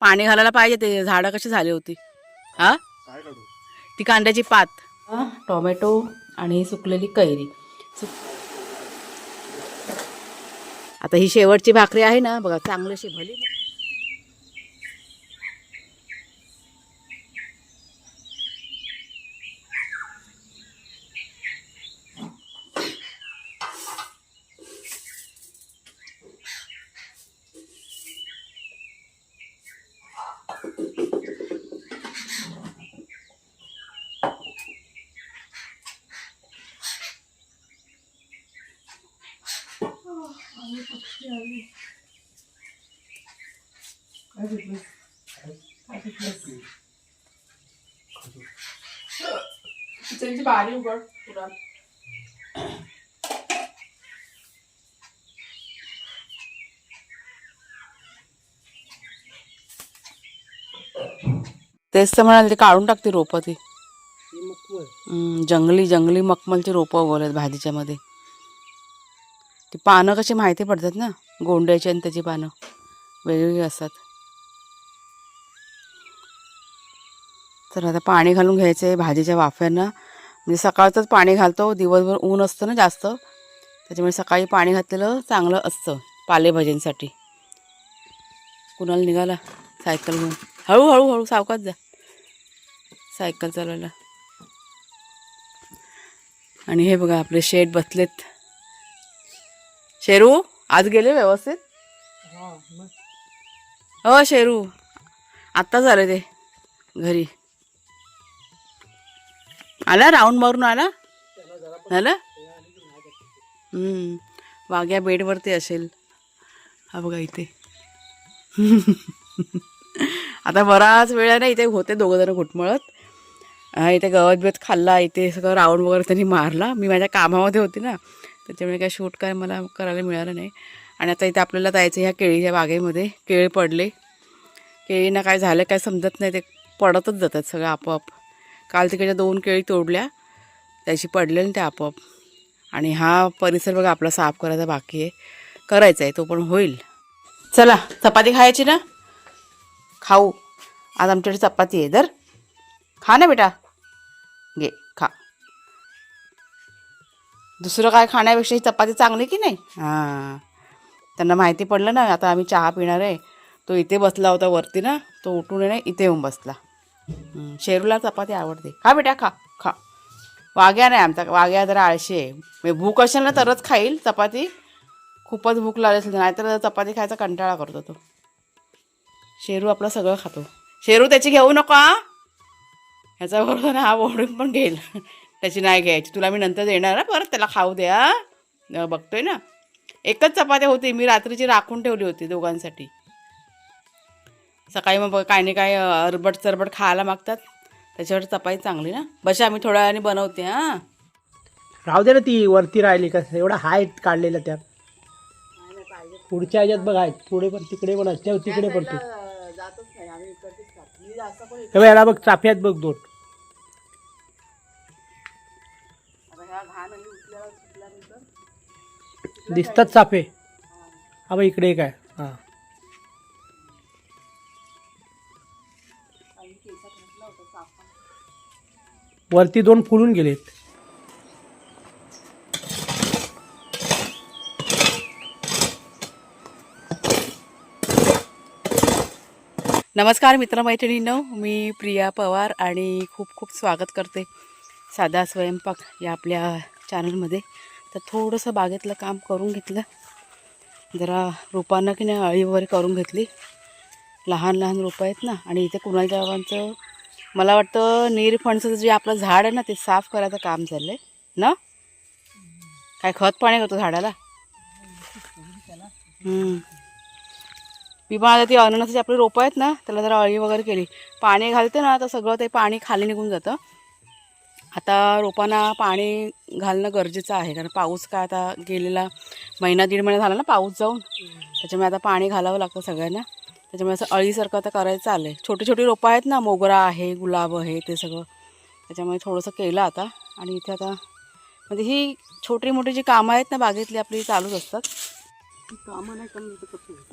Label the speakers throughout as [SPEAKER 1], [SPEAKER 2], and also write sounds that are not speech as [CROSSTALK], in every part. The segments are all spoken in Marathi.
[SPEAKER 1] पाणी घालायला पाहिजे ते. झाडं कशी झाली होती? हा? ती कांद्याची पात. टोमॅटो आणि सुकलेली कैरी. सुक- आता ही शेवटची भाकरी आहे ना बघा चांगलीशी भली किचनची बारी उघड पुरा. तेच तर म्हणाले ते काढून टाकते रोपं ती. जंगली जंगली मखमलची रोपं उगवल्यात भाजीच्या मध्ये. ती पानं कशी माहिती पडतात ना? गोंड्याची आणि त्याची पानं. वेगवेगळी असतात. तर आता पाणी घालून घ्यायचं आहे भाजीच्या वाफ्यांना म्हणजे सकाळचंच पाणी घालतो दिवसभर ऊन असतं ना जास्त. त्याच्यामुळे सकाळी पाणी घातलेलं चांगलं असतं पालेभाज्यांसाठी. कुणाला निघाला? सायकल घेऊन. हळूहळू हळू सावकाच जा. सायकल चालवायला. आणि हे बघा आपले शेट बसलेत. शेरू आज गेले व्यवस्थित? हो शेरू. आत्ताच आले ते घरी. आला राऊंड मारून आला? झालं? हम्म. वाघ्या बेडवरती असेल. हा बघा इथे. [LAUGHS] आता बराच वेळ आहे ना इथे होते दोघं जण घुटमळत. इथे गवत बिवत खाल्ला इथे सगळं राऊंड वगैरे त्यांनी मारला. मी माझ्या कामामध्ये होती ना त्याच्यामुळे काय शूट काय मला करायला मिळालं नाही. आणि आता इथे आपल्याला जायचं ह्या केळीच्या बागेमध्ये. केळी पडले. केळीनं काय झालं काय समजत नाही. ते पडतच जातात सगळं आपोआप. काल तिकडच्या दोन केळी तोडल्या. त्याची पडले ना ते आपोआप. आणि हा परिसर बघा आपला साफ करायचा बाकी आहे. करायचा आहे तो पण होईल. चला चपाती खायची ना? खाऊ. आज आमच्याकडे चपाती आहे. दर खा ना बेटा. घे. दुसरं काय खाण्यापेक्षा ही चपाती चांगली की नाही? हां. त्यांना माहिती पडलं ना आता आम्ही चहा पिणार आहे. तो इथे बसला होता वरती ना तो उठून नाही इथे येऊन बसला. शेरूला चपाती आवडते. खा बेटा खा खा. वाघ्या नाही आमचा वाघ्या जरा आळशी आहे. म्हणजे भूक असेल ना तरच खाईल चपाती. खूपच भूक लागली असेल नाहीतर चपाती खायचा कंटाळा करतो तो. शेरू आपलं सगळं खातो. शेरू त्याची घेऊ नको ह्याचा बरोबर ना हा ओढून पण घेईल. त्याची नाही घ्यायची. तुला मी नंतर देणार ना परत त्याला खाऊ द्या. बघतोय ना? एकच चपाती होती मी रात्रीची राखून ठेवली होती दोघांसाठी. सकाळी मग बघ काय नाही काय अरबट चरबट खायला मागतात. त्याच्यावर चपाती चांगली ना? बशा आम्ही थोड्या वेळाने बनवते हां?
[SPEAKER 2] राहू दे ना ती वरती राहिली कसं एवढा हाईट काढलेला त्यात. पुढच्या ह्याच्यात बघ आहेत. पुढे पण तिकडे पण आहेत, तिकडे पण तू
[SPEAKER 1] जातच नाही. आम्ही इकडचीच खातो. मी जास्त पण
[SPEAKER 2] तेव्हा याला बघ चाफ्यात बघ दोन. दिसतात चाफे. हा इकडे काय हा. वरती दोन फुलून गेलेत.
[SPEAKER 1] नमस्कार मित्रमैत्रिणींनो. मी प्रिया पवार आणि खूप खूप स्वागत करते साधा स्वयंपाक या आपल्या चॅनलमध्ये तर थोडंसं बागेतलं काम करून घेतलं. जरा रोपांना की नाही अळी वगैरे करून घेतली. लहान लहान रोपं आहेत ना आणि इथे कुणाल मला वाटतं निरफणचं जे आपलं झाड आहे ना ते साफ करायचं काम चाललं आहे ना? काय खत पाणी करतो झाडाला? हम्म. मी पण आता ती अननसाची आपली रोपं आहेत ना त्याला जरा अळी वगैरे केली. पाणी घालते ना तर सगळं ते पाणी खाली निघून जातं. आता रोपांना पाणी घालणं गरजेचं आहे. कारण पाऊस काय आता गेलेला महिना दीड महिना झाला ना पाऊस जाऊन. त्याच्यामुळे आता पाणी घालावं लागतं सगळ्यांना. त्याच्यामुळे असं अळीसारखं आता करायचं चाललं आहे छोटी छोटी रोपं आहेत ना मोगरा आहे गुलाब आहे ते सगळं. त्याच्यामुळे थोडंसं केलं आता. आणि इथे आता म्हणजे ही छोटी मोठी जी कामं आहेत ना बागेतली आपली चालूच असतात.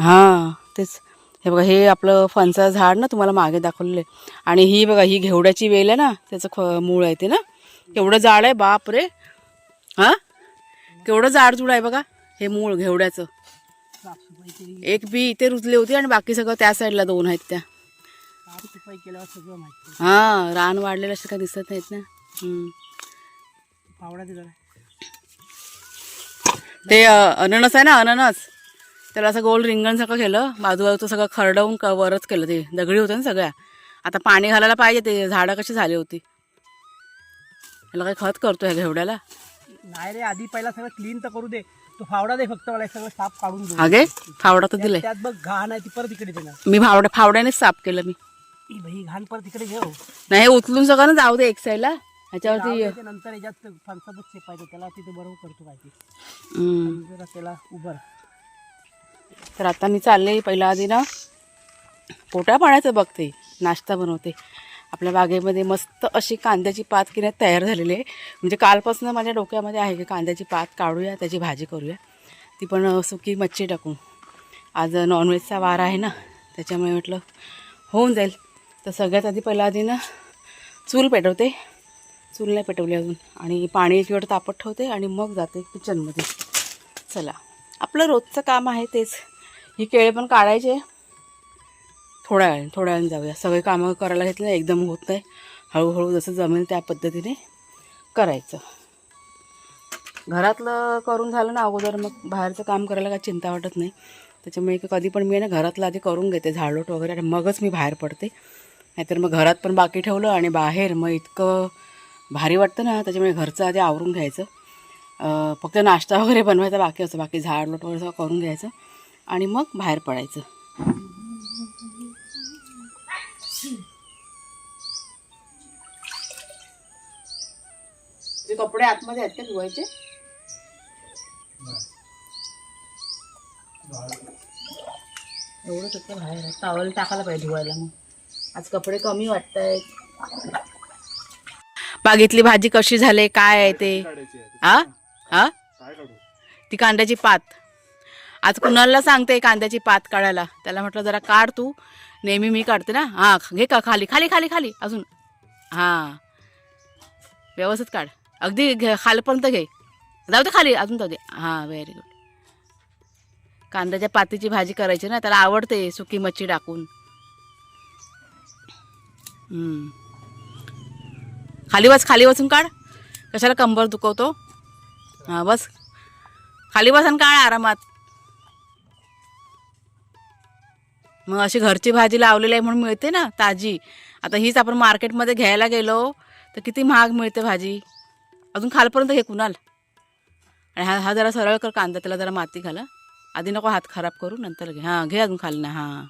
[SPEAKER 1] हां तेच. हे बघा हे आपलं फणसाचं झाड ना तुम्हाला मागे दाखवलेलं आहे. आणि ही बघा ही घेवड्याची वेल आहे ना त्याचं ख मूळ आहे ते ना. केवढं जाड आहे बाप रे हां? केवढं जाड जुड आहे बघा हे मूळ घेवड्याचं. एक बी इथे रुजली होती आणि बाकी सगळं त्या साईडला दोन आहेत त्या. हां रान वाढलेलं असं काय दिसत नाहीत ना. ते अननस आहे ना अननस. त्याला असं गोल रिंगण सगळं केलं बाजूबाजूचं सगळं खरडवून क वरच केलं ते. दगडी होतं ना सगळ्या. आता पाणी घालायला पाहिजे ते. झाडं कशी झाली होती? ह्याला काय खत करतो ह्या घेवड्याला
[SPEAKER 2] नाही रे आधी पहिला सगळं क्लीन तर करू दे. तो फावडा दे फक्त मला सगळं साफ काढून दे
[SPEAKER 1] अगे फावडा तर दिलाय.
[SPEAKER 2] त्यात बघ घाण आहे ती परत इकडे देणार
[SPEAKER 1] मी फावड्या फावड्यानेच साफ केलं मी.
[SPEAKER 2] ई घाण परत इकडे घेऊ
[SPEAKER 1] नाही हे उचलून सगळं ना जाऊ दे एक साईडला ह्याच्यावरती
[SPEAKER 2] नंतर याच्यात फणसातच शेपायचं त्याला तिथे बरोबर करतो ते.
[SPEAKER 1] हम्म.
[SPEAKER 2] जरा त्याला उभं
[SPEAKER 1] तर आता मी चालले पहिला आधी ना पोटा पाण्याचं बघते नाश्ता बनवते. आपल्या बागेमध्ये मस्त अशी कांद्याची पात किंवा तयार झालेली आहे. म्हणजे कालपासून माझ्या डोक्यामध्ये आहे की कांद्याची पात काढूया त्याची भाजी करूया. ती पण सुकी मच्छी टाकू आज नॉनव्हेजचा वार आहे ना त्याच्यामुळे म्हटलं होऊन जाईल. तर सगळ्यात आधी पहिला आधी ना चूल पेटवते. चूल नाही पेटवली अजून. आणि पाणी एक वेळ तापत ठेवते आणि मग जाते किचनमध्ये चला. आपलं रोजचं काम आहे तेच. ही केळे पण काढायचे. थोड्या वेळाने थोड्या वेळाने जाऊया. सगळे कामं करायला घेतलं एकदम होत नाही. हळूहळू जसं जमेल त्या पद्धतीने करायचं. घरातलं करून झालं ना अगोदर मग बाहेरचं काम करायला काय चिंता वाटत नाही. त्याच्यामुळे कधी पण मी ना घरातलं आधी करून घेते झाडलोट वगैरे आणि मगच मी बाहेर पडते. नाहीतर मग घरात पण बाकी ठेवलं आणि बाहेर मग इतकं भारी वाटतं ना त्याच्यामुळे घरचं आधी आवरून घ्यायचं. फक्त नाश्ता वगैरे बनवायचा बाकी असं बाकी झाडलोट वगैरे सगळं करून घ्यायचं आणि मग बाहेर पडायचं. ते कपडे आतमध्ये आहेत का धुवायचे. एवढं फक्त बाहेर. टावल टाकायला पाहिजे धुवायला मग. आज कपडे कमी वाटत आहेत बागेतली भाजी कशी झाली? काय आहे ते? हा हा? ती कांद्याची पात. आज कुणाला सांगते कांद्याची पात काढायला त्याला म्हटलं जरा काढ तू. नेहमी मी काढते ना. हा घे का खाली? खाली खाली खाली. अजून. हां. व्यवस्थित काढ. अगदी घे खालपर्यंत घे. जाऊ दे खाली अजून जाऊ दे. हां व्हेरी गुड कांद्याच्या पातीची भाजी करायची ना त्याला आवडते सुकी मच्छी टाकून. खाली बस खाली बसून काढ. कशाला कंबर दुखवतो? हां बस. खाली बस आणि आरामात. मग अशी घरची भाजी लावलेली आहे म्हणून मिळते ना ताजी. आता हीच आपण मार्केटमध्ये घ्यायला गेलो तर किती महाग मिळते भाजी. अजून खालपर्यंत घे कुणाल? आणि हा हा जरा सरळ कर कांदा त्याला जरा माती घाला. आधी नको हात खराब करू नंतर घे. हां घे अजून खाली ना हां.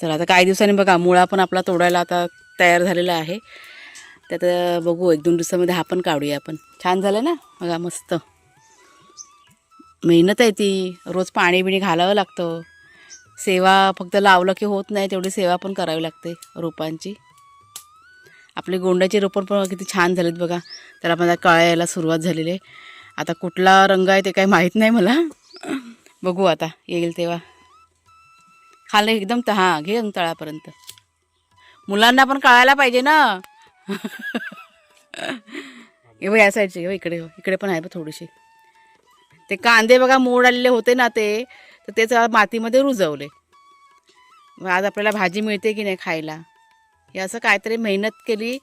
[SPEAKER 1] चला आता काही दिवसांनी बघा मुळा पण आपला तोडायला आता तयार झालेला आहे. त्यात बघू एक दोन दिवसामध्ये हा पण काढूया आपण. छान झालं ना? बघा मस्त. मेहनत आहे ती. रोज पाणी बिणी घालावं लागतं. सेवा फक्त लावलं की होत नाही तेवढी सेवा पण करावी लागते रोपांची. आपली गोंड्याची रोपं पण किती छान झालीत बघा. त्याला पण कळा यायला सुरुवात झालेली आहे. आता कुठला रंग आहे ते काही माहीत नाही मला. बघू आता येईल तेव्हा. खाल्लं एकदम त हां घे तळापर्यंत. मुलांना पण कळायला पाहिजे ना? [LAUGHS] हे बघ या साईडचे हे इकडे हो. इकडे पण आहे बघ थोडीशी. ते कांदे बघा मोड आलेले होते ना ते तर तेच मातीमध्ये रुजवले. मग आज आपल्याला भाजी मिळते की नाही खायला? हे असं काहीतरी मेहनत केली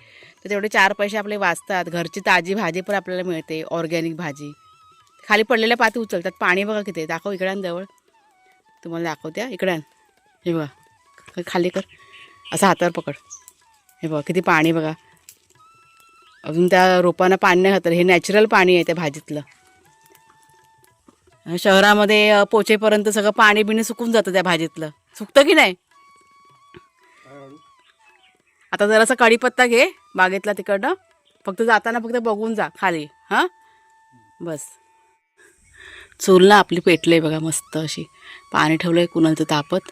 [SPEAKER 1] तर तेवढे चार पैसे आपले वाचतात. घरची ताजी भाजी पण आपल्याला मिळते ऑर्गॅनिक भाजी. खाली पडलेल्या पाती उचलतात. पाणी बघा किती दाखव इकड्यांजवळ जवळ. तुम्हाला दाखवते इकड्यान हे बघा खाली कर. असं हातावर पकड. हे बघा किती पाणी बघा. अजून त्या रोपांना पाणी नाही घातलं. हे नॅचरल पाणी आहे त्या भाजीतलं. शहरामध्ये पोचेपर्यंत सगळं पाणी बिणी सुकून जातं त्या भाजीतलं. सुकतं की नाही? आता जरासा कढीपत्ता घे बागेतला तिकडनं. फक्त जाताना फक्त बघून जा खाली. हां? बस. चूल ना आपली पेटले बघा मस्त अशी. पाणी ठेवलं आहे कुणालचं तापत.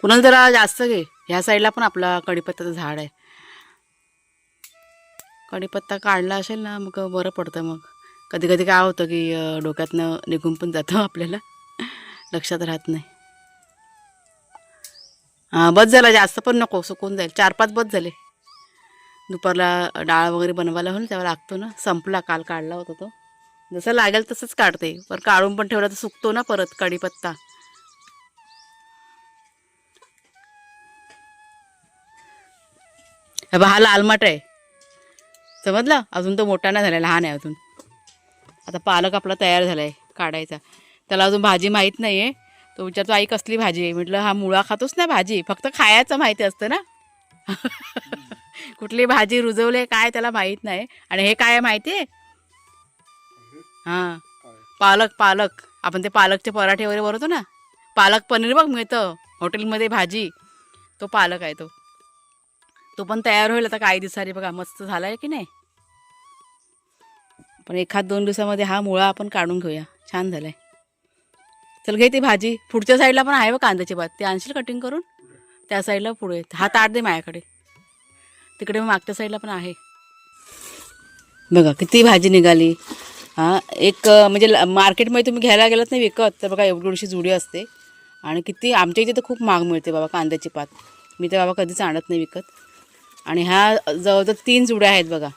[SPEAKER 1] कुणाल जरा जास्त घे. ह्या साईडला पण आपला कढीपत्त्याचं झाड आहे. कढीपत्ता काढला असेल ना मग बरं पडतं मग. कधी कधी काय होतं की डोक्यातनं निघून पण जातं [LAUGHS] आपल्याला. लक्षात राहत नाही. हां बस झाला. जास्त पण नको सुकून जाईल. चार पाच बस झाले. दुपारला डाळ वगैरे बनवायला होईल ना तेव्हा लागतो ना. संपला काल काढला होता तो. जसं लागेल तसंच काढते. पण काढून पण ठेवला तर सुकतो ना परत कढीपत्ता. हे हा लालमाट आहे. समजलं? अजून तो मोठा नाही झाला लहान आहे अजून. आता पालक आपला तयार झाला आहे काढायचा. त्याला अजून भाजी माहीत नाही आहे तो विचारतो आई कसली भाजी आहे? म्हटलं हा मुळा खातोच ना भाजी. फक्त खायचं माहिती असतं ना. [LAUGHS] कुठली भाजी रुजवले काय त्याला माहीत नाही. आणि हे काय आहे माहिती आहे? हां. पालक पालक. आपण ते पालकचे पराठे वगैरे भरवतो ना. पालक पनीर बघ मिळतं. हॉटेलमध्ये भाजी. तो पालक आहे तो. तो पण तयार होईल. आता काही दिवसांनी बघा मस्त झाला आहे की नाही? पण एखाद दोन दिवसामध्ये हा मुळा आपण काढून घेऊया. छान झालाय. चल घे ती भाजी. पुढच्या साईडला पण आहे बघ कांद्याची भात. ते आणशील कटिंग करून? त्या साईडला पुढे. हा आठ दे माझ्याकडे. तिकडे मागच्या साईडला पण आहे. बघा किती भाजी निघाली. हां एक म्हणजे ल- मार्केटमध्ये तुम्ही घ्यायला गेलात नाही विकत तर बघा एवढी एवढीशी जुडी असते. आणि किती आमच्या इथे तर खूप महाग मिळते बाबा कांद्याची पात. मी तर बाबा कधीच आणत नाही विकत. आणि ह्या जवळजवळ तीन जुड्या आहेत बघा.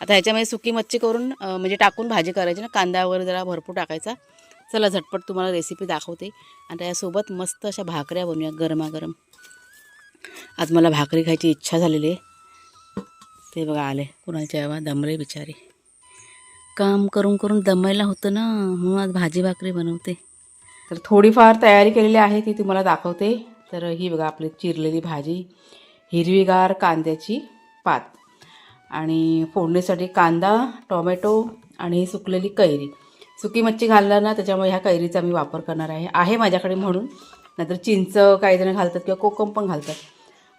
[SPEAKER 1] आता ह्याच्यामध्ये सुकी मच्छी करून म्हणजे टाकून भाजी करायची ना कांदा वगैरे जरा भरपूर टाकायचा. चला झटपट तुम्हाला रेसिपी दाखवते. आणि त्यासोबत मस्त अशा भाकऱ्या बनवूया गरमागरम. आज मला भाकरी खायची इच्छा झालेली आहे. ते बघा आले कुणाच्या जेव्हा दमले बिचारे. काम करून करून दमायला होतं ना म्हणून आज भाजी भाकरी बनवते. तर थोडीफार तयारी केलेली आहे ती तुम्हाला दाखवते. तर ही बघा आपली चिरलेली भाजी. हिरवीगार कांद्याची पात आणि फोडणीसाठी कांदा टोमॅटो आणि सुकलेली कैरी. सुकी मच्छी घालणार ना त्याच्यामुळे ह्या कैरीचा मी वापर करणार आहे. आहे माझ्याकडे म्हणून. नाहीतर चिंच काही जण घालतात किंवा कोकम पण घालतात.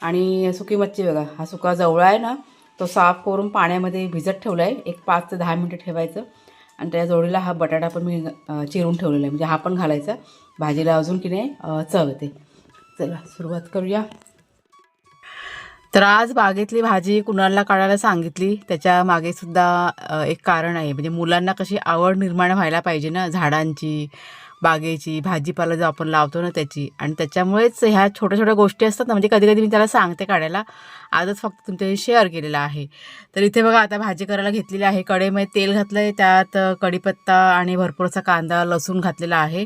[SPEAKER 1] आणि सुकी मच्छी बघा हा सुका जवळा आहे ना तो साफ करून पाण्यामध्ये भिजत ठेवला आहे एक पाच ते दहा मिनटं ठेवायचं. आणि त्या जोडीला हा बटाटा पण मी चिरून ठेवलेला आहे. म्हणजे हा पण घालायचा. भाजीला अजून की नाही चव येते. चला सुरुवात करूया. तर आज बागेतली भाजी कुणाला काढायला सांगितली? त्याच्यामागे सुद्धा एक कारण आहे. म्हणजे मुलांना कशी आवड निर्माण व्हायला पाहिजे ना झाडांची. बागेची भाजीपाला जो आपण लावतो ना त्याची. आणि त्याच्यामुळेच ह्या छोट्या छोट्या गोष्टी असतात ना म्हणजे कधी कधी मी त्याला सांगते काढायला. आजच फक्त तुमच्याशी शेअर केलेला आहे. तर इथे बघा आता भाजी करायला घेतलेली आहे. कढईमध्ये तेल घातलं आहे त्यात कढीपत्ता आणि भरपूरसा कांदा लसूण घातलेला आहे.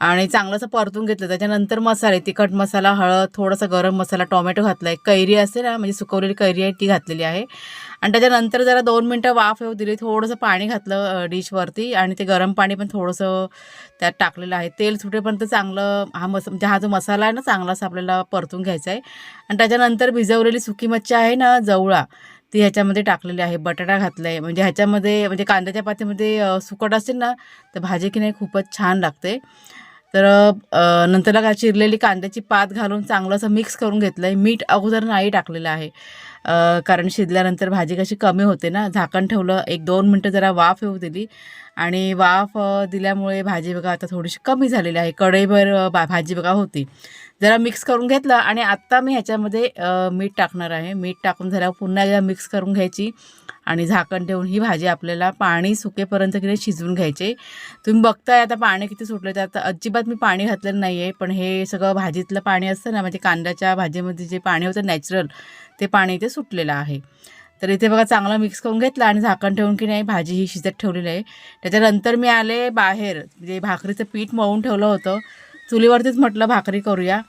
[SPEAKER 1] आणि चांगलंसं परतून घेतलं. त्याच्यानंतर मसाले तिखट मसाला हळद थोडासा गरम मसाला टोमॅटो घातला आहे कैरी असते ना म्हणजे सुकवलेली कैरी आहे ती घातलेली आहे. आणि त्याच्यानंतर जरा दोन मिनटं वाफ येऊ दिली. थोडंसं पाणी घातलं डिशवरती आणि ते गरम पाणी पण थोडंसं त्यात टाकलेलं आहे. तेल सुटेपर्यंत चांगलं हा मस म्हणजे हा जो मसाला आहे ना चांगलासा आपल्याला परतून घ्यायचा आहे. आणि त्याच्यानंतर भिजवलेली सुकी मच्छी आहे ना जवळा ती ह्याच्यामध्ये टाकलेली आहे. बटाटा घातला आहे म्हणजे ह्याच्यामध्ये म्हणजे कांद्याच्या पातीमध्ये सुकट असेल ना तर भाजी की नाही खूपच छान लागते. तर नंतरला का चिरलेली कांद्याची पात घालून चांगलं असं मिक्स करून घेतलं आहे मीठ अगोदर नाही टाकलेलं आहे. कारण शिजल्यानंतर भाजी कशी कमी होते ना झाकण ठेवलं एक दोन मिनटं जरा वाफ येऊ दिली. आणि वाफ दिल्यामुळे भाजी बघा आता थोडीशी कमी झालेली आहे. कढईभर बा भा भाजी बघा होती. जरा मिक्स करून घेतलं आणि आत्ता मी ह्याच्यामध्ये मीठ टाकणार आहे. मीठ टाकून झाल्यावर पुन्हा एकदा मिक्स करून घ्यायची. आणि झाकण ठेवून ही भाजी आपल्याला पाणी सुकेपर्यंत की नाही शिजवून घ्यायचे. तुम्ही बघताय आता पाणी किती सुटलं आता अजिबात मी पाणी घातलेलं नाही आहे पण हे सगळं भाजीतलं पाणी असतं ना म्हणजे कांद्याच्या भाजीमध्ये जे पाणी होतं नॅचरल ते पाणी इथे सुटलेलं आहे. तर इथे बघा चांगलं मिक्स करून घेतलं आणि झाकण ठेवून की नाही भाजी ही शिजत ठेवलेली आहे. त्याच्यानंतर मी आले बाहेर म्हणजे भाकरीचं पीठ मळून ठेवलं होतं. चुलीवरतीच म्हटलं भाकरी करूया.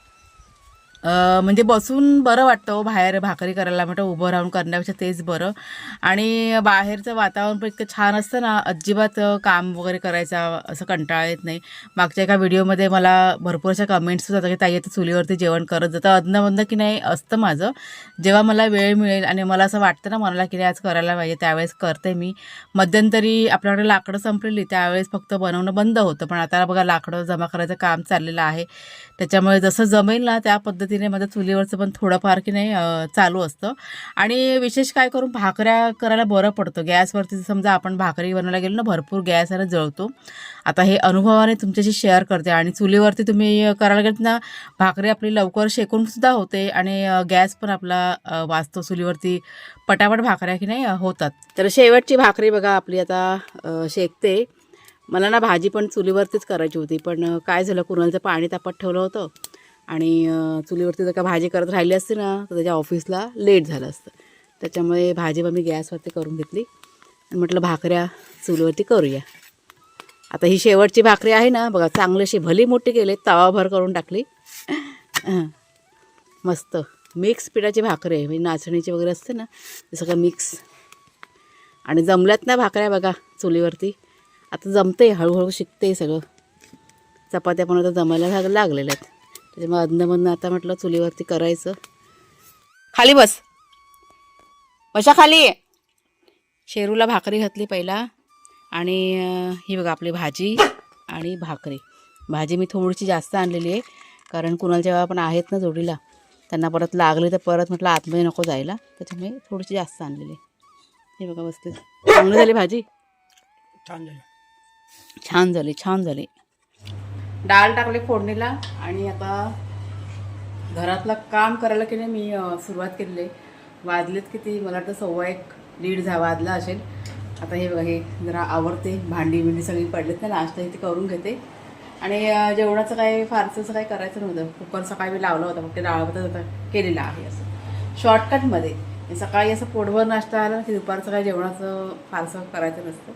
[SPEAKER 1] म्हणजे बसून बरं वाटतं हो बाहेर भाकरी करायला म्हटलं उभं राहून करण्यापेक्षा तेच बरं. आणि बाहेरचं वातावरण पण इतकं छान असतं ना अजिबात काम वगैरे करायचा असं कंटाळा येत नाही. मागच्या एका व्हिडिओमध्ये मला भरपूर अशा कमेंट्स होतात की ताई आता चुलीवरती जेवण करत जातं अदनमधनं की नाही असतं माझं. जेव्हा मला वेळ मिळेल आणि मला असं वाटतं ना मनाला की नाही आज करायला पाहिजे त्यावेळेस करते मी. मध्यंतरी आपल्याकडे लाकडं संपलेली त्यावेळेस फक्त बनवणं बंद होतं. पण आता बघा लाकडं जमा करायचं काम चाललेलं आहे. त्याच्यामुळे जसं जमेल ना त्या पद्धतीने माझं चुलीवरचं पण थोडंफार की नाही चालू असतं. आणि विशेष काय करून भाकऱ्या करायला बरं पडतं. गॅसवरती समजा आपण भाकरी बनवायला गेलो ना भरपूर गॅस आणि जळतो. आता हे अनुभवाने तुमच्याशी शेअर करते आणि चुलीवरती तुम्ही करायला गेलं ना भाकरी आपली लवकर शेकूनसुद्धा होते आणि गॅस पण आपला वाचतो. चुलीवरती पटापट भाकऱ्या की नाही होतात. तर शेवटची भाकरी बघा आपली आता शेकते. मला ना भाजी पण चुलीवरतीच करायची होती पण काय झालं कुणालचं पाणी तापत ठेवलं होतं आणि चुलीवरती जर का भाजी करत राहिली असती ना तर त्याच्या ऑफिसला लेट झालं असतं. त्याच्यामुळे भाजी मग मी गॅसवरती करून घेतली. आणि म्हटलं भाकऱ्या चुलीवरती करूया. आता ही शेवटची भाकरी आहे ना बघा चांगलीशी भली मोठी केली तवाभर करून टाकली. [CLEARS THROAT] मस्त. मिक्स पिठाची भाकरी आहे म्हणजे नाचणीची वगैरे असते ना ते सगळं मिक्स. आणि जमल्यात ना भाकऱ्या बघा चुलीवरती. आता जमते हळूहळू शिकते सगळं. चपात्या पण आता जमायला लाग लागलेल्या आहेत. त्याच्यामुळे अधनमधनं आता म्हटलं चुलीवरती करायचं. खाली बस. बशा खाली. शेरूला भाकरी घातली पहिला. आणि ही बघा आपली भाजी आणि भाकरी. भाजी मी थोडीशी जास्त आणलेली आहे कारण कुणाला जेव्हा पण आहेत ना जोडीला त्यांना परत लागली तर परत म्हटलं आतमध्ये नको जायला. त्याच्यामुळे थोडीशी जास्त आणलेली आहे. हे बघा बसते चांगली झाली भाजी?
[SPEAKER 2] छान झाली
[SPEAKER 1] छान झाली छान झाले. डाळ टाकले फोडणीला आणि आता घरातलं काम करायला की नाही मी सुरुवात केलेली आहे. वाजलेत किती? मला वाटतं सव्वा एक दीड झा वाजला असेल. आता हे बघा हे जरा आवडते भांडी बिंडी सगळी पडलेत ना नाश्ता इथे करून घेते. आणि जेवणाचं काही फारसं असं काही करायचं नव्हतं. कुकर सकाळी मी लावला होता फक्त डाळ होता आता केलेला आहे असं. शॉर्टकटमध्ये सकाळी असं पोटभर नाश्ता आला की दुपारचं काय जेवणाचं फारसं करायचं नसतं.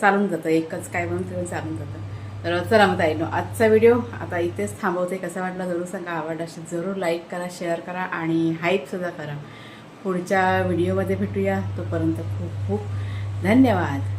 [SPEAKER 1] चालून जातं एकच काय म्हणून तेव्हा चालून जातं. तर चला मग ताईनो आजचा व्हिडिओ आता इथेच थांबवते. कसा वाटला जरूर सांगा आवडला असेल जरूर लाईक करा शेअर करा आणि हाईपसुद्धा करा. पुढच्या व्हिडिओमध्ये भेटूया. तोपर्यंत खूप खूप धन्यवाद.